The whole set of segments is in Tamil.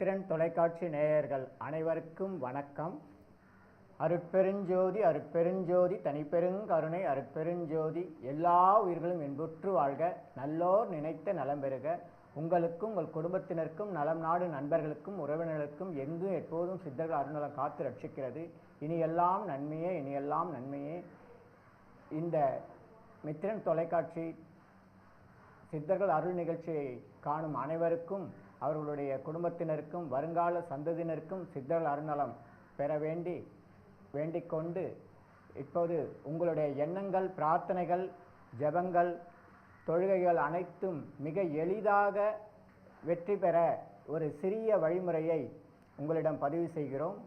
மித்திரன் தொலைக்காட்சி நேயர்கள் அனைவருக்கும் வணக்கம். அருட்பெருஞ்சோதி அருட்பெருஞ்சோதி தனிப்பெருங்கருணை அருட்பெருஞ்சோதி எல்லா உயிர்களும் இன்புற்று வாழ்க நல்லோர் நினைத்த நலம் பெறுக உங்களுக்கும் உங்கள் குடும்பத்தினருக்கும் நலம் நாடு நண்பர்களுக்கும் உறவினர்களுக்கும் எங்கும் எப்போதும் சித்தர்கள் அருணலம் காத்து ரட்சிக்கிறது. இனியெல்லாம் நன்மையே இனியெல்லாம் நன்மையே. இந்த மித்திரன் தொலைக்காட்சி சித்தர்கள் அருள் நிகழ்ச்சியை காணும் அனைவருக்கும் அவர்களுடைய குடும்பத்தினருக்கும் வருங்கால சந்ததியினருக்கும் சித்தர்கள் அருணலம் பெற வேண்டி வேண்டிக் கொண்டு இப்போது உங்களுடைய எண்ணங்கள் பிரார்த்தனைகள் ஜெபங்கள் தொழுகைகள் அனைத்தும் மிக எளிதாக வெற்றி பெற ஒரு சிறிய வழிமுறையை உங்களிடம் பதிவு செய்கிறோம்.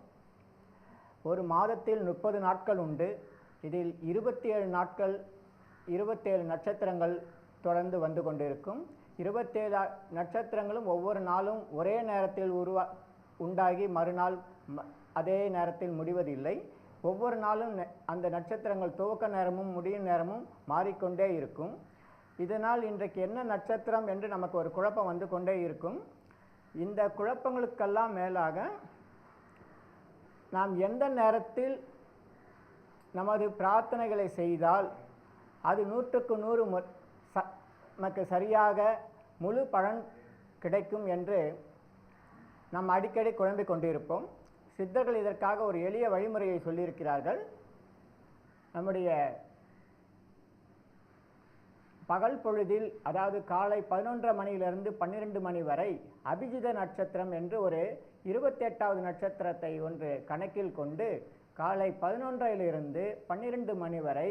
ஒரு மாதத்தில் முப்பது நாட்கள் உண்டு. இதில் இருபத்தி ஏழு நாட்கள் இருபத்தேழு நட்சத்திரங்கள் தொடர்ந்து வந்து கொண்டிருக்கும். இருபத்தேழு நட்சத்திரங்களும் ஒவ்வொரு நாளும் ஒரே நேரத்தில் உருவா உண்டாகி மறுநாள் அதே நேரத்தில் முடிவதில்லை. ஒவ்வொரு நாளும் அந்த நட்சத்திரங்கள் துவக்க நேரமும் முடியும் நேரமும் மாறிக்கொண்டே இருக்கும். இதனால் இன்றைக்கு என்ன நட்சத்திரம் என்று நமக்கு ஒரு குழப்பம் வந்து கொண்டே இருக்கும். இந்த குழப்பங்களுக்கெல்லாம் மேலாக நாம் எந்த நேரத்தில் நமது பிரார்த்தனைகளை செய்தால் அது நூற்றுக்கு நூறு மு ச நமக்கு சரியாக முழு பலன் கிடைக்கும் என்று நாம் அடிக்கடி குழம்பிக் கொண்டிருப்போம். சித்தர்கள் இதற்காக ஒரு எளிய வழிமுறையை சொல்லியிருக்கிறார்கள். நம்முடைய பகல் பொழுதில் அதாவது காலை பதினொன்றரை மணியிலிருந்து பன்னிரெண்டு மணி வரை அபிஜித நட்சத்திரம் என்று ஒரு இருபத்தெட்டாவது நட்சத்திரத்தை ஒன்று கணக்கில் கொண்டு காலை பதினொன்றையிலிருந்து பன்னிரெண்டு மணி வரை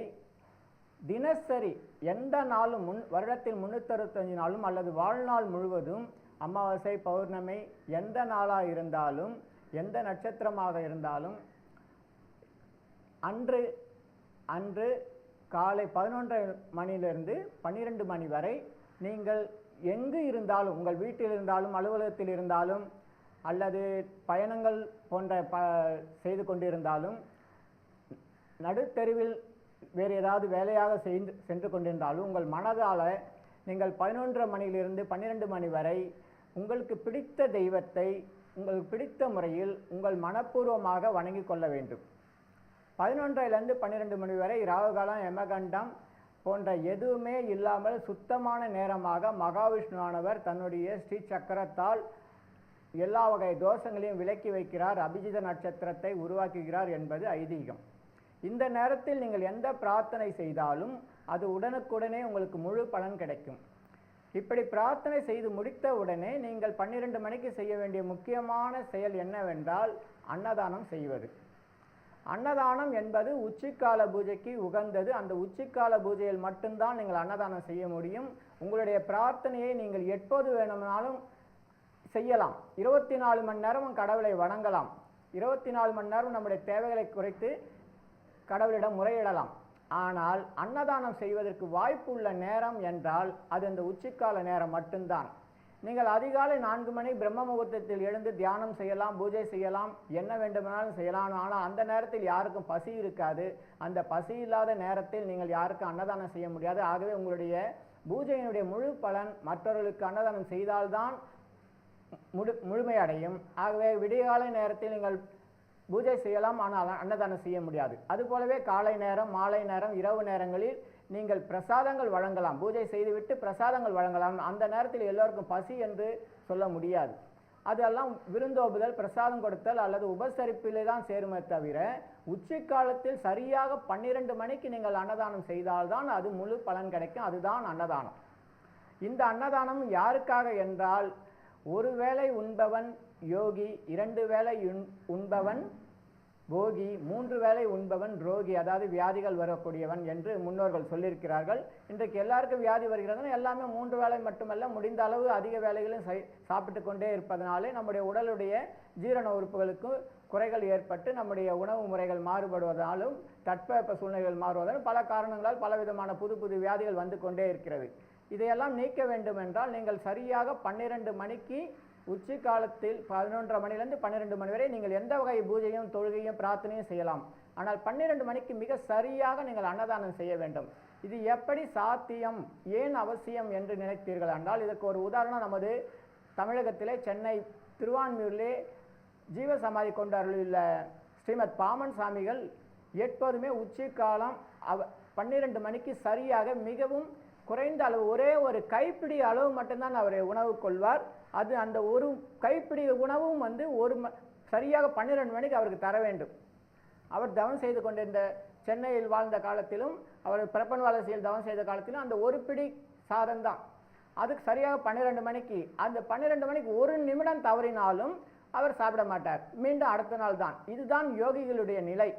தினசரி எந்த நாளும் முன் வருடத்தில் முன்னூற்றறுபத்தஞ்சு நாளும் அல்லது வாழ்நாள் முழுவதும் அமாவாசை பௌர்ணமி எந்த நாளாக இருந்தாலும் எந்த நட்சத்திரமாக இருந்தாலும் அன்று அன்று காலை பதினொன்றரை மணியிலிருந்து பன்னிரெண்டு மணி வரை நீங்கள் எங்கு இருந்தாலும் உங்கள் வீட்டில் இருந்தாலும் அலுவலகத்தில் இருந்தாலும் அல்லது பயணங்கள் போன்ற ப செய்து கொண்டிருந்தாலும் நடுத்தெருவில் வேறு ஏதாவது வேலையாக செய்து சென்று கொண்டிருந்தாலும் உங்கள் மனதால் நீங்கள் பதினொன்றரை மணியிலிருந்து பன்னிரெண்டு மணி வரை உங்களுக்கு பிடித்த தெய்வத்தை உங்களுக்கு பிடித்த முறையில் உங்கள் மனப்பூர்வமாக வணங்கி கொள்ள வேண்டும். பதினொன்றிலிருந்து பன்னிரெண்டு மணி வரை ராகுகாலம் யமகண்டம் போன்ற எதுவுமே இல்லாமல் சுத்தமான நேரமாக மகாவிஷ்ணுவானவர் தன்னுடைய ஸ்ரீ சக்கரத்தால் எல்லா வகை தோஷங்களையும் விலக்கி வைக்கிறார். அபிஜித நட்சத்திரத்தை உருவாக்குகிறார் என்பது ஐதீகம். இந்த நேரத்தில் நீங்கள் எந்த பிரார்த்தனை செய்தாலும் அது உடனுக்குடனே உங்களுக்கு முழு பலன் கிடைக்கும். இப்படி பிரார்த்தனை செய்து முடித்த உடனே நீங்கள் பன்னிரண்டு மணிக்கு செய்ய வேண்டிய முக்கியமான செயல் என்னவென்றால் அன்னதானம் செய்வது. அன்னதானம் என்பது உச்சிக்கால பூஜைக்கு உகந்தது. அந்த உச்சிக்கால பூஜையில் மட்டும்தான் நீங்கள் அன்னதானம் செய்ய முடியும். உங்களுடைய பிரார்த்தனையை நீங்கள் எப்போது வேணும்னாலும் செய்யலாம். இருபத்தி நாலு மணி நேரம் கடவுளை வணங்கலாம். இருபத்தி நாலு மணி நேரம் நம்முடைய தேவைகளை குறைத்து கடவுளிடம் முறையிடலாம். ஆனால் அன்னதானம் செய்வதற்கு வாய்ப்புள்ள நேரம் என்றால் அது அந்த உச்சிக்கால நேரம் மட்டும்தான். நீங்கள் அதிகாலை நான்கு மணி பிரம்ம முகூர்த்தத்தில் எழுந்து தியானம் செய்யலாம் பூஜை செய்யலாம் என்ன வேண்டுமானாலும் செய்யலாம். ஆனால் அந்த நேரத்தில் யாருக்கும் பசி இருக்காது. அந்த பசி இல்லாத நேரத்தில் நீங்கள் யாருக்கும் அன்னதானம் செய்ய முடியாது. ஆகவே உங்களுடைய பூஜையினுடைய முழு பலன் மற்றவர்களுக்கு அன்னதானம் செய்தால்தான் முழு முழுமையடையும். ஆகவே விடியகாலை நேரத்தில் நீங்கள் பூஜை செய்யலாம் ஆனால் அன்னதானம் செய்ய முடியாது. அதுபோலவே காலை நேரம் மாலை நேரம் இரவு நேரங்களில் நீங்கள் பிரசாதங்கள் வழங்கலாம். பூஜை செய்துவிட்டு பிரசாதங்கள் வழங்கலாம். அந்த நேரத்தில் எல்லோருக்கும் பசி என்று சொல்ல முடியாது. அதெல்லாம் விருந்தோம்புதல் பிரசாதம் கொடுத்தல் அல்லது உபசரிப்பிலே தான் சேருமே தவிர உச்சிக்காலத்தில் சரியாக பன்னிரெண்டு மணிக்கு நீங்கள் அன்னதானம் செய்தால்தான் அது முழு பலன் கிடைக்கும். அதுதான் அன்னதானம். இந்த அன்னதானம் யாருக்காக என்றால் ஒரு வேளை உண்பவன் யோகி இரண்டு வேளை உண் உண்பவன் போகி மூன்று வேளை உண்பவன் ரோகி அதாவது வியாதிகள் வரக்கூடியவன் என்று முன்னோர்கள் சொல்லியிருக்கிறார்கள். இன்றைக்கு எல்லாருக்கும் வியாதி வருகிறதுனா எல்லாமே மூன்று வேளை மட்டுமல்ல முடிந்த அளவு அதிக வேலைகளும் செய் சாப்பிட்டு கொண்டே இருப்பதனாலே நம்முடைய உடலுடைய ஜீரண உறுப்புகளுக்கு குறைகள் ஏற்பட்டு நம்முடைய உணவு முறைகள் மாறுபடுவதாலும் தட்பவெப்ப சூழ்நிலைகள் மாறுவதாலும் பல காரணங்களால் பலவிதமான புது புது வியாதிகள் வந்து கொண்டே இருக்கிறது. இதையெல்லாம் நீக்க வேண்டும் என்றால் நீங்கள் சரியாக பன்னிரண்டு மணிக்கு உச்சி காலத்தில் பதினொன்றரை மணிலேருந்து பன்னிரெண்டு மணி வரை நீங்கள் எந்த வகை பூஜையும் தொழுகையும் பிரார்த்தனையும் செய்யலாம். ஆனால் பன்னிரண்டு மணிக்கு மிக சரியாக நீங்கள் அன்னதானம் செய்ய வேண்டும். இது எப்படி சாத்தியம்? ஏன் அவசியம் என்று நினைத்தீர்கள் என்றால் இதற்கு ஒரு உதாரணம் நமது தமிழகத்திலே சென்னை திருவான்மையூரிலே ஜீவ சமாதி ஸ்ரீமத் பாமன் சாமிகள் எப்போதுமே உச்சி காலம் அவ பன்னிரெண்டு மணிக்கு சரியாக மிகவும் குறைந்த அளவு ஒரே ஒரு கைப்பிடி அளவு மட்டும்தான் அவர் உணவு கொள்வார். அது அந்த ஒரு கைப்பிடி உணவும் வந்து ஒரு ம சரியாக பன்னிரெண்டு மணிக்கு அவருக்கு தர வேண்டும். அவர் தவம் செய்து கொண்டிருந்த சென்னையில் வாழ்ந்த காலத்திலும் அவர் பிரப்பன் வளர்ச்சியில் தவம் செய்த காலத்திலும் அந்த ஒரு பிடி சாதம் தான். அதுக்கு சரியாக பன்னிரெண்டு மணிக்கு அந்த பன்னிரெண்டு மணிக்கு ஒரு நிமிடம் தவறினாலும் அவர் சாப்பிட மாட்டார். மீண்டும் அடுத்த நாள் தான். இதுதான் யோகிகளுடைய நிலை.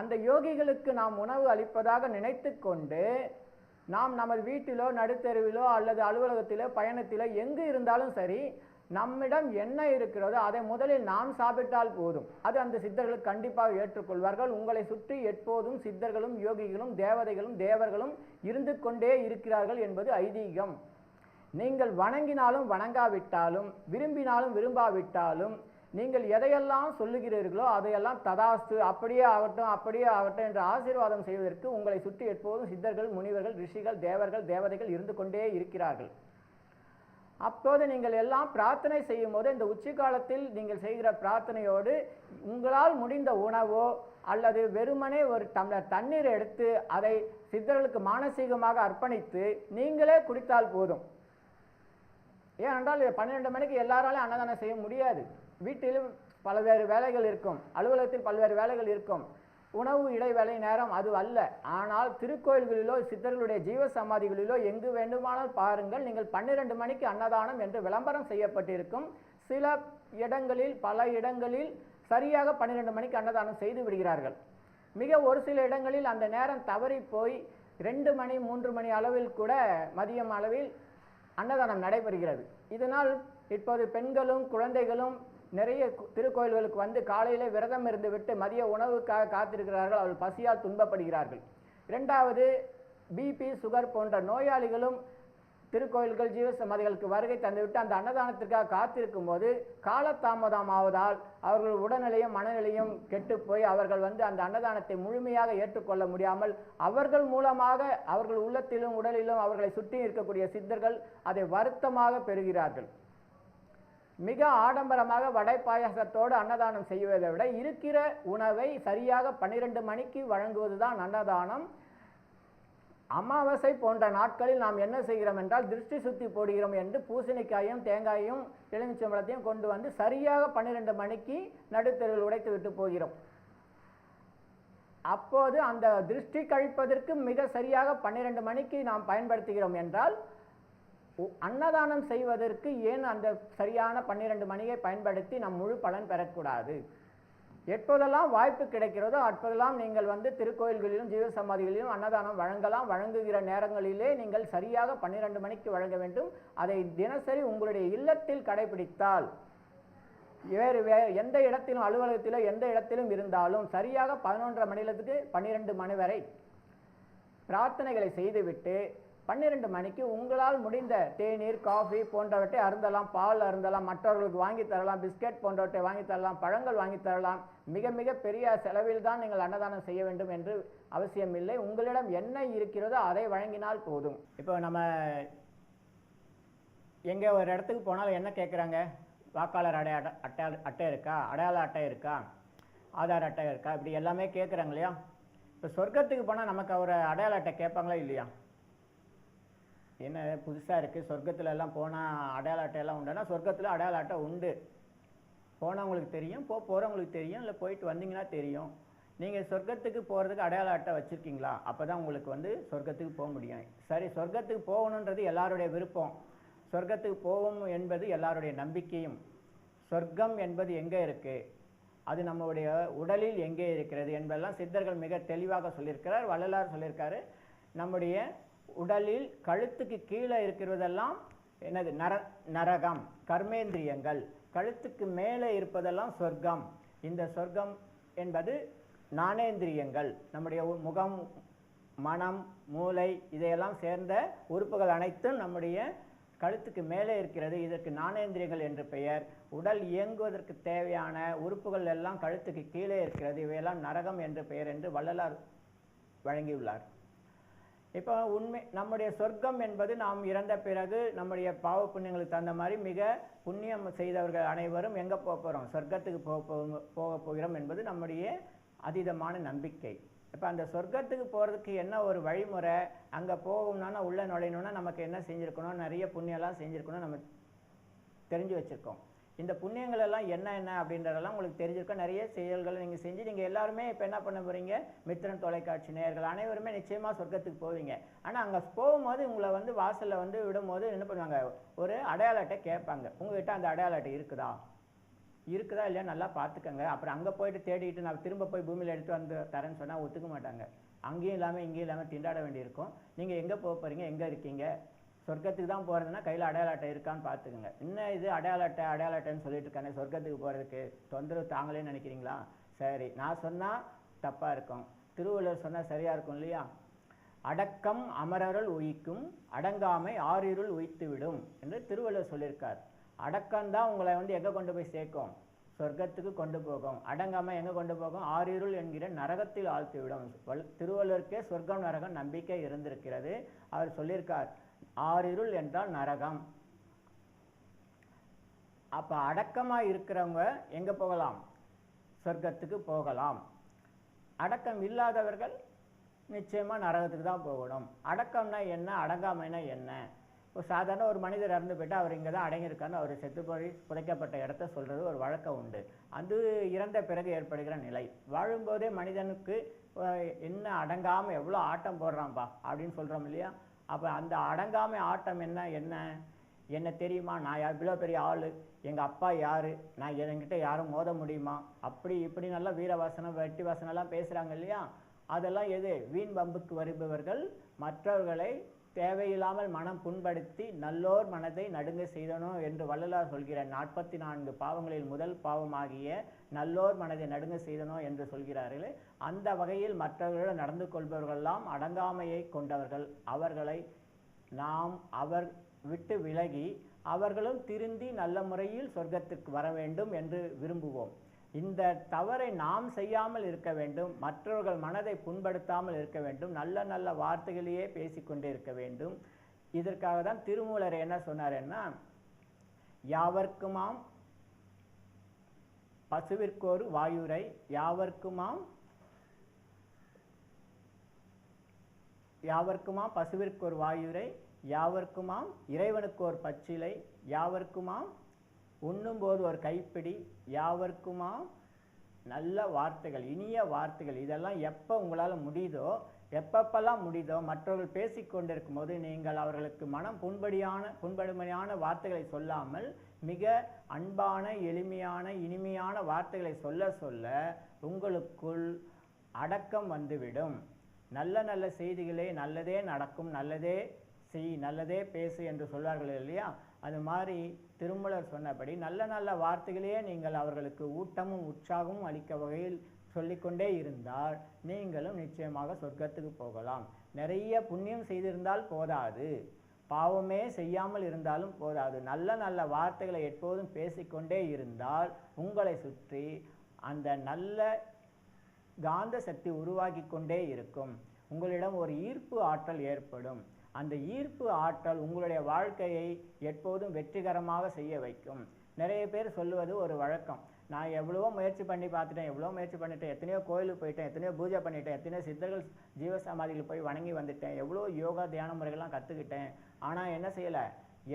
அந்த யோகிகளுக்கு நாம் உணவு அளிப்பதாக நினைத்து கொண்டு நாம் நமது வீட்டிலோ நடுத்தெருவிலோ அல்லது அலுவலகத்திலோ பயணத்திலோ எங்கு இருந்தாலும் சரி நம்மிடம் என்ன இருக்கிறதோ அதை முதலில் நாம் சாப்பிட்டால் போதும். அது அந்த சித்தர்கள் கண்டிப்பாக ஏற்றுக்கொள்வார்கள். உங்களை சுற்றி எப்போதும் சித்தர்களும் யோகிகளும் தேவதைகளும் தேவர்களும் இருந்து கொண்டே இருக்கிறார்கள் என்பது ஐதீகம். நீங்கள் வணங்கினாலும் வணங்காவிட்டாலும் விரும்பினாலும் விரும்பாவிட்டாலும் நீங்கள் எதையெல்லாம் சொல்லுகிறீர்களோ அதையெல்லாம் ததாஸ்து அப்படியே ஆகட்டும் அப்படியே ஆகட்டும் என்று ஆசீர்வாதம் செய்வதற்கு உங்களை சுற்றி எப்போதும் சித்தர்கள் முனிவர்கள் ரிஷிகள் தேவர்கள் தேவதைகள் இருந்து கொண்டே இருக்கிறார்கள். அப்போது நீங்கள் எல்லாம் பிரார்த்தனை செய்யும் போது இந்த உச்சி காலத்தில் நீங்கள் செய்கிற பிரார்த்தனையோடு உங்களால் முடிந்த உணவோ அல்லது வெறுமனே ஒரு டம்ளர் தண்ணீர் எடுத்து அதை சித்தர்களுக்கு மானசீகமாக அர்ப்பணித்து நீங்களே குடித்தால் போதும். ஏனென்றால் பன்னிரெண்டு மணிக்கு எல்லாராலையும் அன்னதானம் செய்ய முடியாது. வீட்டிலும் பல்வேறு வேலைகள் இருக்கும். அலுவலகத்தில் பல்வேறு வேலைகள் இருக்கும். உணவு இடைவேளை நேரம் அது அல்ல. ஆனால் திருக்கோயில்களிலோ சித்தர்களுடைய ஜீவ சமாதிகளிலோ எங்கு வேண்டுமானால் பாருங்கள். நீங்கள் பன்னிரெண்டு மணிக்கு அன்னதானம் என்று விளம்பரம் செய்யப்பட்டிருக்கும். சில இடங்களில் பல இடங்களில் சரியாக பன்னிரெண்டு மணிக்கு அன்னதானம் செய்து விடுகிறார்கள். மிக ஒரு சில இடங்களில் அந்த நேரம் தவறி போய் ரெண்டு மணி மூன்று மணி அளவில் கூட மதியம் அளவில் அன்னதானம் நடைபெறுகிறது. இதனால் இப்போது பெண்களும் குழந்தைகளும் நிறைய திருக்கோயில்களுக்கு வந்து காலையிலே விரதம் இருந்து விட்டு மதிய உணவுக்காக காத்திருக்கிறார்கள். அவர்கள் பசியால் துன்பப்படுகிறார்கள். இரண்டாவது பிபி சுகர் போன்ற நோயாளிகளும் திருக்கோயில்கள் ஜீவ சமாதிகளுக்கு வருகை தந்துவிட்டு அந்த அன்னதானத்திற்காக காத்திருக்கும் போது காலதாமதம் ஆவதால் அவர்கள் உடல்நிலையும் மனநிலையும் கெட்டுப் போய் அவர்கள் வந்து அந்த அன்னதானத்தை முழுமையாக ஏற்றுக்கொள்ள முடியாமல் அவர்கள் மூலமாக அவர்கள் உள்ளத்திலும் உடலிலும் அவர்களை சுற்றி இருக்கக்கூடிய சித்தர்கள் அதை வருத்தமாக பெறுகிறார்கள். மிக ஆடம்பரமாக வடை பாயாசத்தோடு அன்னதானம் செய்வதை விட இருக்கிற உணவை சரியாக பன்னிரண்டு மணிக்கு வழங்குவது தான் அன்னதானம். அமாவாசை போன்ற நாட்களில் நாம் என்ன செய்கிறோம் என்றால் திருஷ்டி சுத்தி போடுகிறோம் என்று பூசணிக்காயும் தேங்காயும் எலுமிச்சம்பழத்தையும் கொண்டு வந்து சரியாக பன்னிரெண்டு மணிக்கு நடுத்தெருவில் உடைத்து விட்டு போகிறோம். அப்போது அந்த திருஷ்டி கழிப்பதற்கு மிக சரியாக பன்னிரெண்டு மணிக்கு நாம் பயன்படுத்துகிறோம் என்றால் அன்னதானம் செய்வதற்கு ஏன் அந்த சரியான பன்னிரெண்டு மணியை பயன்படுத்தி நம் முழு பலன் பெறக்கூடாது? எப்போதெல்லாம் வாய்ப்பு கிடைக்கிறதோ அப்போதெல்லாம் நீங்கள் வந்து திருக்கோயில்களிலும் ஜீவ சமாதிகளிலும் அன்னதானம் வழங்கலாம். வழங்குகிற நேரங்களிலே நீங்கள் சரியாக பன்னிரெண்டு மணிக்கு வழங்க வேண்டும். அதை தினசரி உங்களுடைய இல்லத்தில் கடைபிடித்தால் வேறு வே எந்த இடத்திலும் அலுவலகத்திலோ எந்த இடத்திலும் இருந்தாலும் சரியாக பதினொன்றரை மணிலத்துக்கு பன்னிரெண்டு மணி வரை பிரார்த்தனைகளை செய்துவிட்டு பன்னிரெண்டு மணிக்கு உங்களால் முடிந்த தேநீர் காஃபி போன்றவற்றை அருந்தலாம் பால் அருந்தலாம் மற்றவர்களுக்கு வாங்கி தரலாம் பிஸ்கட் போன்றவற்றை வாங்கி தரலாம் பழங்கள் வாங்கி தரலாம். மிக மிக பெரிய செலவில் தான் நீங்கள் அன்னதானம் செய்ய வேண்டும் என்று அவசியம் இல்லை. உங்களிடம் என்ன இருக்கிறதோ அதை வழங்கினால் போதும். இப்போ நம்ம எங்கே ஒரு இடத்துக்கு போனாலும் என்ன கேட்குறாங்க? வாக்காளர் அடைய அட்டை அட்டை அட்டை இருக்கா? அடையாள அட்டை இருக்கா? ஆதார் அட்டை இருக்கா? இப்படி எல்லாமே கேட்குறாங்க இல்லையா? இப்போ சொர்க்கத்துக்கு போனால் நமக்கு ஒரு அடையாள அட்டை கேட்பாங்களா இல்லையா? என்ன புதுசாக இருக்குது சொர்க்கத்துல எல்லாம் போனால் அடையாள அட்டையெல்லாம் உண்டுன்னா சொர்க்கத்தில் அடையாள அட்டை உண்டு. போனவங்களுக்கு தெரியும் போ போகிறவங்களுக்கு தெரியும் இல்லை போயிட்டு வந்தீங்கன்னா தெரியும். நீங்கள் சொர்க்கத்துக்கு போகிறதுக்கு அடையாள அட்டை வச்சுருக்கீங்களா? அப்போ தான் உங்களுக்கு வந்து சொர்க்கத்துக்கு போக முடியும். சரி சொர்க்கத்துக்கு போகணுன்றது எல்லாருடைய விருப்பம். சொர்க்கத்துக்கு போவோம் என்பது எல்லாருடைய நம்பிக்கையும். சொர்க்கம் என்பது எங்கே இருக்குது அது நம்மளுடைய உடலில் எங்கே இருக்கிறது என்பதெல்லாம் சித்தர்கள் மிக தெளிவாக சொல்லியிருக்கிறார் வள்ளலார் சொல்லியிருக்காரு. நம்முடைய உடலில் கழுத்துக்கு கீழே இருக்கிறதெல்லாம் என்னது? நர நரகம் கர்மேந்திரியங்கள். கழுத்துக்கு மேலே இருப்பதெல்லாம் சொர்க்கம். இந்த சொர்க்கம் என்பது நாணேந்திரியங்கள். நம்முடைய உ- முகம் மனம் மூளை இதையெல்லாம் சேர்ந்த உறுப்புகள் அனைத்தும் நம்முடைய கழுத்துக்கு மேலே இருக்கிறது. இதற்கு நாணேந்திரியங்கள் என்று பெயர். உடல் இயங்குவதற்கு தேவையான உறுப்புகள் எல்லாம் கழுத்துக்கு கீழே இருக்கிறது. இவையெல்லாம் நரகம் என்று பெயர் என்று வள்ளலார் வழங்கியுள்ளார். இப்போ உண்மை நம்முடைய சொர்க்கம் என்பது நாம் இறந்த பிறகு நம்முடைய பாவ புண்ணியங்களுக்கு தகுந்த மாதிரி மிக புண்ணியம் செய்தவர்கள் அனைவரும் எங்கே போக போகிறோம் சொர்க்கத்துக்கு போக போக- போக போகிறோம் என்பது நம்முடைய அதீதமான நம்பிக்கை. இப்போ அந்த சொர்க்கத்துக்கு போகிறதுக்கு என்ன ஒரு வழிமுறை? அங்கே போகணும்னா உள்ளே நுழையணும்னா நமக்கு என்ன செஞ்சுருக்கணும்? நிறைய புண்ணியம்லாம் செஞ்சுருக்கணும் நம்ம தெரிஞ்சு வச்சுருக்கோம். இந்த புண்ணியங்கள் எல்லாம் என்ன என்ன அப்படின்றதெல்லாம் உங்களுக்கு தெரிஞ்சிருக்க நிறைய செயல்களை நீங்கள் செஞ்சு நீங்கள் எல்லாருமே இப்போ என்ன பண்ண போகிறீங்க மித்திரன் தொலைக்காட்சி நேயர்கள் அனைவருமே நிச்சயமாக சொர்க்கத்துக்கு போவீங்க. ஆனால் அங்கே போகும்போது உங்களை வந்து வாசலில் வந்து விடும்போது என்ன பண்ணுவாங்க? ஒரு அடையாள அட்டை கேட்பாங்க. உங்ககிட்ட அந்த அடையாள அட்டை இருக்குதா? இருக்குதா இல்லையா நல்லா பார்த்துக்கங்க. அப்புறம் அங்கே போயிட்டு தேடிட்டு நான் திரும்ப போய் பூமியில் எடுத்து வந்து தரேன்னு சொன்னால் ஒத்துக்க மாட்டாங்க. அங்கேயும் இல்லாமல் இங்கேயும் இல்லாமல் திண்டாட வேண்டியிருக்கும். நீங்கள் எங்கே போக போகிறீங்க எங்கே இருக்கீங்க? சொர்க்கத்துக்கு தான் போகிறதுனா கையில் அடையாள அட்டை இருக்கான்னு பார்த்துக்குங்க. என்ன இது அடையாள அட்டை அடையாள அட்டைன்னு சொல்லிட்டு இருக்கானே சொர்க்கத்துக்கு போகிறதுக்கு தொந்தரவு தாங்களேன்னு நினைக்கிறீங்களா? சரி நான் சொன்னால் தப்பாக இருக்கும். திருவள்ளுவர் சொன்னால் சரியாக இருக்கும் இல்லையா? அடக்கம் அமரருள் உயிக்கும் அடங்காமை ஆறிருள் உயித்துவிடும் என்று திருவள்ளுவர் சொல்லியிருக்கார். அடக்கம்தான் உங்களை வந்து எங்கே கொண்டு போய் சேர்க்கும்? சொர்க்கத்துக்கு கொண்டு போகும். அடங்காமை எங்கே கொண்டு போகும்? ஆறிருள் என்கிற நரகத்தில் ஆழ்த்திவிடும். திருவள்ளுவருக்கே சொர்க்கம் நரகம் நம்பிக்கை இருந்திருக்கிறது. அவர் சொல்லியிருக்கார் ஆறிருள் என்றால் நரகம். அப்போ அடக்கமாக இருக்கிறவங்க எங்கே போகலாம்? சொர்க்கத்துக்கு போகலாம். அடக்கம் இல்லாதவர்கள் நிச்சயமாக நரகத்துக்கு தான் போகணும். அடக்கம்னா என்ன? அடங்காமைனா என்ன? இப்போ சாதாரண ஒரு மனிதர் இறந்து போயிட்டு அவர் இங்கே தான் அடங்கியிருக்காருன்னு அவர் செத்து போய் புதைக்கப்பட்ட இடத்த சொல்கிறது ஒரு வழக்கம் உண்டு. அது இறந்த பிறகு ஏற்படுகிற நிலை. வாழும்போதே மனிதனுக்கு என்ன அடங்காமல் எவ்வளோ ஆட்டம் போடுறான்பா? அப்படின்னு சொல்கிறோம் இல்லையா? அப்போ அந்த அடங்காமை ஆட்டம் என்ன என்ன? என்ன தெரியுமா? நான் இவ்வளோ பெரிய ஆள். எங்கள் அப்பா யார்? நான் என்கிட்ட யாரும் மோத முடியுமா? அப்படி இப்படி நல்லா வீரவாசனம் வெட்டி வாசனம்லாம் பேசுகிறாங்க இல்லையா? அதெல்லாம் எது? வீண் பம்புக்கு வருபவர்கள் மற்றவர்களை தேவையில்லாமல் மனம் புண்படுத்தி நல்லோர் மனதை நடுங்க செய்தனோ என்று வள்ளலார் சொல்கிற நாற்பத்தி நான்கு பாவங்களில் முதல் பாவமாகிய நல்லோர் மனதை நடுங்க செய்தனோ என்று சொல்கிறார்களே அந்த வகையில் மற்றவர்களிடம் நடந்து கொள்பவர்களெல்லாம் அடங்காமையை கொண்டவர்கள். அவர்களை நாம் அவர் விட்டு விலகி அவர்களும் திருந்தி நல்ல முறையில் சொர்க்கத்துக்கு வர வேண்டும் என்று விரும்புவோம். இந்த தவறை நாம் செய்யாமல் இருக்க வேண்டும் மற்றவர்கள் மனதை புண்படுத்தாமல் இருக்க வேண்டும் நல்ல நல்ல வார்த்தைகளையே பேசிக்கொண்டே இருக்க வேண்டும். இதற்காக தான் திருமூலர் என்ன சொன்னாருன்னா யாவர்க்குமாம் பசுவிற்கொரு வாயுரை யாவர்க்குமாம் யாவர்க்குமாம் பசுவிற்கொரு வாயுரை யாவர்க்குமாம் இறைவனுக்கோர் பச்சிலை யாவர்க்குமாம் உண்ணும்போது ஒரு கைப்பிடி யாவருக்குமா? நல்ல வார்த்தைகள் இனிய வார்த்தைகள். இதெல்லாம் எப்போ உங்களால் முடியுதோ எப்பப்பெல்லாம் முடியுதோ மற்றவர்கள் பேசிக்கொண்டிருக்கும் போது நீங்கள் அவர்களுக்கு மனம் புண்படியான புண்படுமையான வார்த்தைகளை சொல்லாமல் மிக அன்பான எளிமையான இனிமையான வார்த்தைகளை சொல்ல சொல்ல உங்களுக்குள் அடக்கம் வந்துவிடும். நல்ல நல்ல செய்திகளே நல்லதே நடக்கும் நல்லதே செய் நல்லதே பேசு என்று சொல்வார்கள் இல்லையா? அது மாதிரி திருமலர் சொன்னபடி நல்ல நல்ல வார்த்தைகளையே நீங்கள் அவர்களுக்கு ஊட்டமும் உற்சாகமும் அளிக்க வகையில் சொல்லிக்கொண்டே இருந்தால் நீங்களும் நிச்சயமாக சொர்க்கத்துக்கு போகலாம். நிறைய புண்ணியம் செய்திருந்தால் போதாது. பாவமே செய்யாமல் இருந்தாலும் போதாது. நல்ல நல்ல வார்த்தைகளை எப்போதும் பேசிக்கொண்டே இருந்தால் உங்களை சுற்றி அந்த நல்ல காந்த சக்தி உருவாகி கொண்டே இருக்கும். உங்களிடம் ஒரு ஈர்ப்பு ஆற்றல் ஏற்படும். அந்த ஈர்ப்பு ஆற்றல் உங்களுடைய வாழ்க்கையை எப்போதும் வெற்றிகரமாக செய்ய வைக்கும். நிறைய பேர் சொல்லுவது ஒரு வழக்கம். நான் எவ்வளவோ முயற்சி பண்ணி பார்த்துட்டேன் எவ்வளோ முயற்சி பண்ணிட்டேன் எத்தனையோ கோயிலுக்கு போயிட்டேன் எத்தனையோ பூஜை பண்ணிட்டேன் எத்தனையோ சித்தர்கள் ஜீவசமாதிகள் போய் வணங்கி வந்துட்டேன் எவ்வளோ யோகா தியான முறைகள்லாம் கற்றுக்கிட்டேன் ஆனால் என்ன செய்யலை?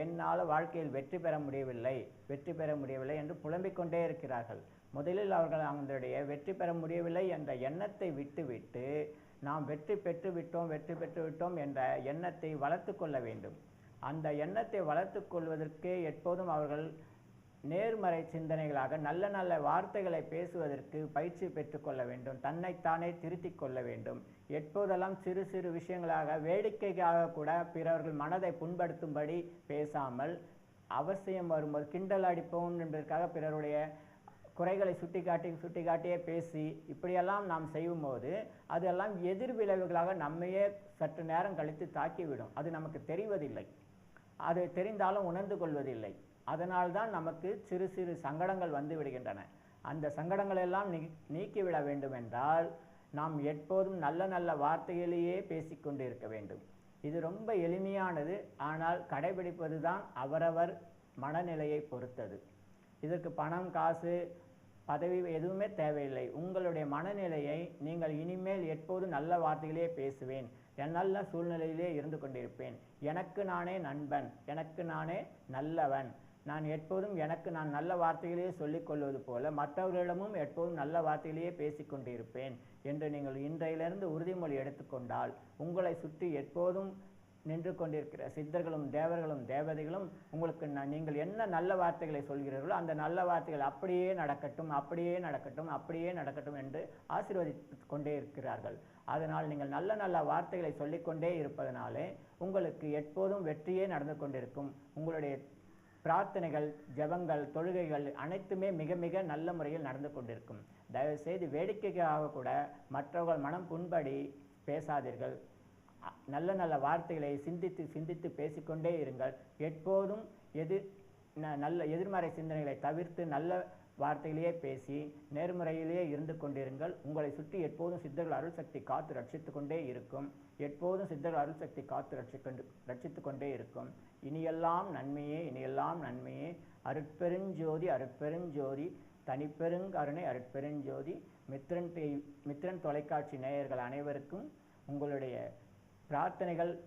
என்னால் வாழ்க்கையில் வெற்றி பெற முடியவில்லை. வெற்றி பெற முடியவில்லை என்று புலம்பிக் கொண்டே இருக்கிறார்கள். முதலில் அவர்கள் அவங்களுடைய வெற்றி பெற முடியவில்லை என்ற எண்ணத்தை விட்டுவிட்டு நாம் வெற்றி பெற்று விட்டோம் வெற்றி பெற்று விட்டோம் என்ற எண்ணத்தை வளர்த்து கொள்ள வேண்டும். அந்த எண்ணத்தை வளர்த்து கொள்வதற்கு எப்போதும் அவர்கள் நேர்மறை சிந்தனைகளாக நல்ல நல்ல வார்த்தைகளை பேசுவதற்கு பயிற்சி பெற்றுக்கொள்ள வேண்டும் தன்னைத்தானே திருத்திக் கொள்ள வேண்டும். எப்போதெல்லாம் சிறு சிறு விஷயங்களாக வேடிக்கைக்காக கூட பிறர்கள் மனதை புண்படுத்தும்படி பேசாமல் அவசியம் வரும்போது கிண்டல் அடிப்போம் என்பதற்காக பிறருடைய குறைகளை சுட்டி காட்டி சுட்டிக்காட்டியே பேசி இப்படியெல்லாம் நாம் செய்யும்போது அதெல்லாம் எதிர் விளைவுகளாக நம்மையே சற்று நேரம் கழித்து தாக்கிவிடும். அது நமக்கு தெரிவதில்லை. அது தெரிந்தாலும் உணர்ந்து கொள்வதில்லை. அதனால்தான் நமக்கு சிறு சிறு சங்கடங்கள் வந்து விடுகின்றன. அந்த சங்கடங்கள் எல்லாம் நீ நீக்கிவிட வேண்டும் என்றால் நாம் எப்போதும் நல்ல நல்ல வார்த்தைகளையே பேசிக்கொண்டு இருக்க வேண்டும். இது ரொம்ப எளிமையானது. ஆனால் கடைபிடிப்பது தான் அவரவர் மனநிலையை பொறுத்தது. இதற்கு பணம் காசு பதவி எதுவுமே தேவையில்லை. உங்களுடைய மனநிலையை நீங்கள் இனிமேல் எப்போதும் நல்ல வார்த்தைகளே பேசுவேன். என் நல்ல சூழ்நிலையிலே இருந்து கொண்டிருப்பேன். எனக்கு நானே நண்பன். எனக்கு நானே நல்லவன். நான் எப்போதும் எனக்கு நான் நல்ல வார்த்தைகளையே சொல்லிக் கொள்வது போல மற்றவர்களிடமும் எப்போதும் நல்ல வார்த்தைகளையே பேசிக்கொண்டிருப்பேன் என்று நீங்கள் இன்றையிலிருந்து உறுதிமொழி எடுத்துக்கொண்டால் உங்களை சுற்றி எப்போதும் நின்று கொண்டிருக்கிற சித்தர்களும் தேவர்களும் தேவதைகளும் உங்களுக்கு நான் நீங்கள் என்ன நல்ல வார்த்தைகளை சொல்கிறீர்களோ அந்த நல்ல வார்த்தைகள் அப்படியே நடக்கட்டும் அப்படியே நடக்கட்டும் அப்படியே நடக்கட்டும் என்று ஆசீர்வதித்து கொண்டே இருக்கிறார்கள். அதனால் நீங்கள் நல்ல நல்ல வார்த்தைகளை சொல்லிக்கொண்டே இருப்பதனாலே உங்களுக்கு எப்போதும் வெற்றியே நடந்து கொண்டிருக்கும். உங்களுடைய பிரார்த்தனைகள் ஜெபங்கள் தொழுகைகள் அனைத்துமே மிக மிக நல்ல முறையில் நடந்து கொண்டிருக்கும். தயவுசெய்து வேடிக்கைக்காக கூட மற்றவர்கள் மனம் புண்படி பேசாதீர்கள். நல்ல நல்ல வார்த்தைகளை சிந்தித்து சிந்தித்து பேசிக்கொண்டே இருங்கள். எப்போதும் எதிர் ந- நல்ல எதிர்மறை சிந்தனைகளை தவிர்த்து நல்ல வார்த்தையிலேயே பேசி நேர்முறையிலேயே இருந்து கொண்டிருங்கள். உங்களை சுற்றி எப்போதும் சித்தர்கள் அருள் சக்தி காத்து ரட்சித்து கொண்டே இருக்கும். எப்போதும் சித்தர்கள் அருள் சக்தி காத்து ரட்சிக்கொண்டு ரட்சித்து கொண்டே இருக்கும். இனியெல்லாம் நன்மையே இனியெல்லாம் நன்மையே. அருட்பெருஞ்சோதி அருட்பெருஞ்சோதி. தனிப்பெருங்கருணை அருட்பெருஞ்சோதி. மித்ரன் மித்ரன் தொலைக்காட்சி நேயர்கள் அனைவருக்கும் உங்களுடைய பிரார்த்தனைகள்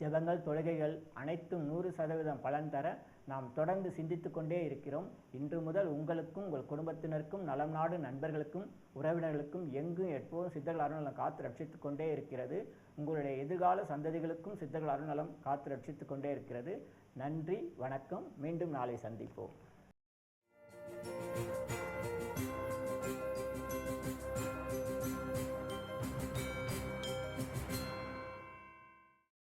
ஜபங்கள் தொழுகைகள் அனைத்தும் நூறு சதவீதம் பலன் தர நாம் தொடர்ந்து சிந்தித்து கொண்டே இருக்கிறோம். இன்று முதல் உங்களுக்கும் உங்கள் குடும்பத்தினருக்கும் நலம் நாடு நண்பர்களுக்கும் உறவினர்களுக்கும் எங்கும் எப்போதும் சித்தர்கள் அருணலம் காத்து ரட்சித்து கொண்டே இருக்கிறது. உங்களுடைய எதிர்கால சந்ததிகளுக்கும் சித்தர்கள் அருணலம் காத்து ரட்சித்து கொண்டே இருக்கிறது. நன்றி வணக்கம். மீண்டும் நாளை சந்திப்போம்.